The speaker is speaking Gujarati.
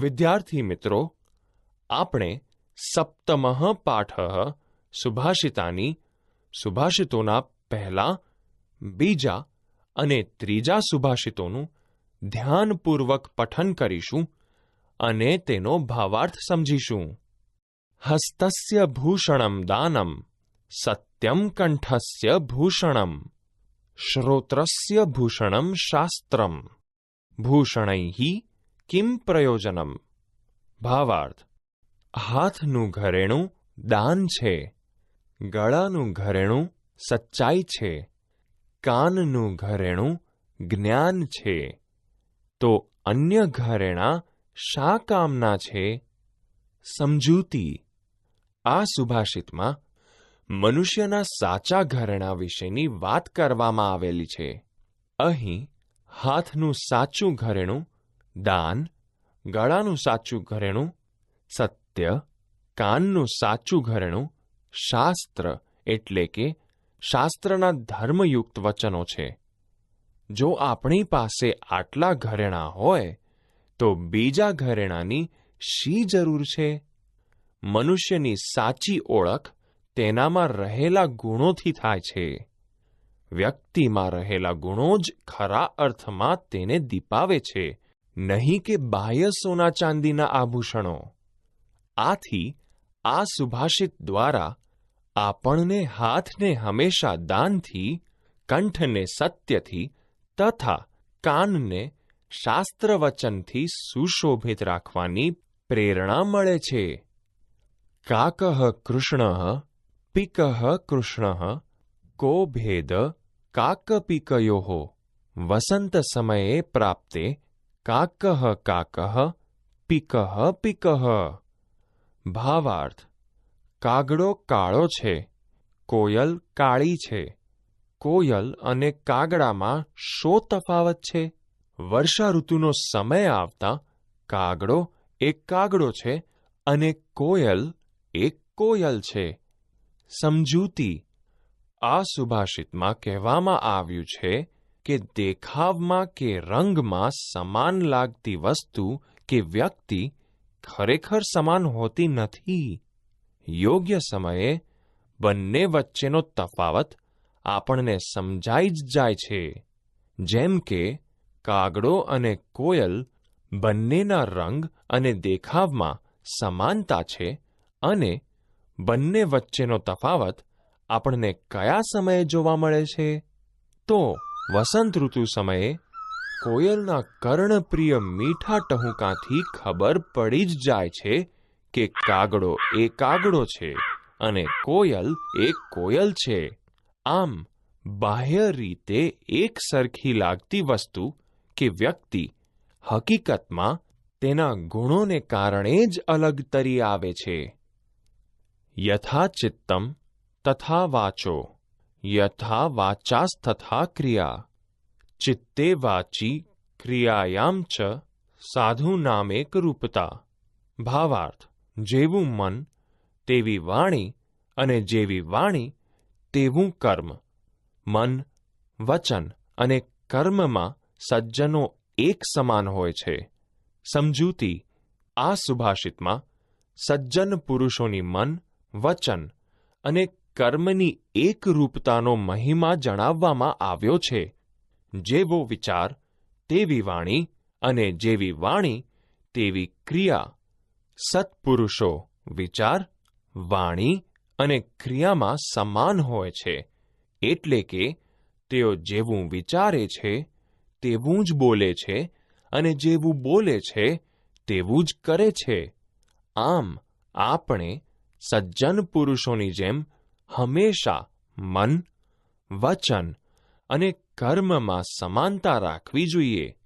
વિદ્યાર્થી મિત્રો, આપણે સપ્તમઃ પાઠ સુભાષિતાની સુભાષિતોના પહેલા, બીજા અને ત્રીજા સુભાષિતોનું ધ્યાનપૂર્વક પઠન કરીશું અને તેનો ભાવાર્થ સમજીશું. હસ્તસ્ય ભૂષણમ દાનમ, સત્યમ કંઠસ્ય ભૂષણમ, શ્રોત્રસ્ય ભૂષણમ શાસ્ત્રમ, ભૂષણૈઃ કિમ પ્રયોજનમ ભાવાર્થ હાથનું ઘરેણું દાન છે ગળાનું ઘરેણું સચ્ચાઈ છે કાનનું ઘરેણું જ્ઞાન છે તો અન્ય ઘરેણાં શા કામના છે સમજૂતી આ સુભાષિતમાં મનુષ્યના સાચા ઘરેણા વિશેની વાત કરવામાં આવેલી છે અહીં હાથનું સાચું ઘરેણું દાન, ગળાનું સાચું ઘરેણું, સત્ય, કાનનું સાચું ઘરેણું, શાસ્ત્ર એટલે કે શાસ્ત્રના ધર્મયુક્ત વચનો છે. જો આપણી પાસે આટલા ઘરેણાં હોય, તો બીજા ઘરેણાંની શી જરૂર છે? મનુષ્યની સાચી ઓળખ તેનામાં રહેલા ગુણોથી થાય છે. વ્યક્તિમાં રહેલા ગુણો જ ખરા અર્થમાં તેને દીપાવે છે. નહીં કે બાહ્ય સોના ચાંદીના આભૂષણો આથી આ સુભાષિત દ્વારા આપણને હાથને હંમેશા દાનથી, કંઠને સત્યથી તથા કાનને શાસ્ત્ર વચનથી સુશોભિત રાખવાની પ્રેરણા મળે છે. કાકઃ કૃષ્ણ, પિકઃ કૃષ્ણ, કો ભેદ કાકપિકયો વસંત સમયે પ્રાપ્તે કાકઃ કાકહ, પિકહ પિકહ. ભાવાર્થ, કાગડો કાળો છે, કોયલ કાળી છે. કોયલ અને કાગડામાં શો તફાવત છે? વર્ષા ઋતુનો સમય આવતા કાગડો એક કાગડો છે અને કોયલ એક કોયલ છે. સમજૂતી, આ સુભાષિતમાં કહેવામાં આવ્યું છે કે દેખાવમાં કે રંગમાં સમાન લાગતી વસ્તુ કે વ્યક્તિ ખરેખર સમાન હોતી નથી. યોગ્ય સમયે બંને વચ્ચેનો તફાવત આપણને સમજાઈ જ જાય છે. જેમ કે, કાગડો અને કોયલ બંનેના રંગ અને દેખાવમાં સમાનતા છે અને બંને વચ્ચેનો તફાવત આપણને કયા સમયે જોવા મળે છે? તો વસંત ઋતુ સમયે કોયલના કર્ણપ્રિય મીઠા ટહુકાથી ખબર પડી જ જાય છે કે કાગડો એ કાગડો છે અને કોયલ એ કોયલ છે. આમ, બાહ્ય રીતે એક સરખી લાગતી વસ્તુ કે વ્યક્તિ હકીકતમાં તેના ગુણોને કારણે જ અલગ તરી આવે છે. યથા ચિત્તમ તથા વાચો. યથા વાચાસ્તથા ક્રિયા ચિત્તે વાચી ક્રિયાયામ ચ સાધુ નામેક રૂપતા ભાવાર્થ જેવું મન તેવી વાણી અને જેવી વાણી તેવું કર્મ મન વચન અને કર્મમાં સજ્જનો એક સમાન હોય છે સમજૂતી આ સુભાષિતમાં સજ્જન પુરુષોની મન વચન અને કર્મની એક રૂપતાનો મહિમા જણાવવામાં આવ્યો છે. જેવો વિચાર, તેવી વાણી અને જેવી વાણી, તેવી ક્રિયા. સત્પુરુષો વિચાર, વાણી અને ક્રિયામાં સમાન હોય છે. એટલે કે, તેઓ જેવું વિચારે છે, તેવું જ બોલે છે અને જેવું બોલે છે, તેવું જ કરે છે. આમ, આપણે સજ્જન પુરુષોની જેમ હંમેશા મન વચન અને કર્મમાં સમાનતા રાખવી જોઈએ.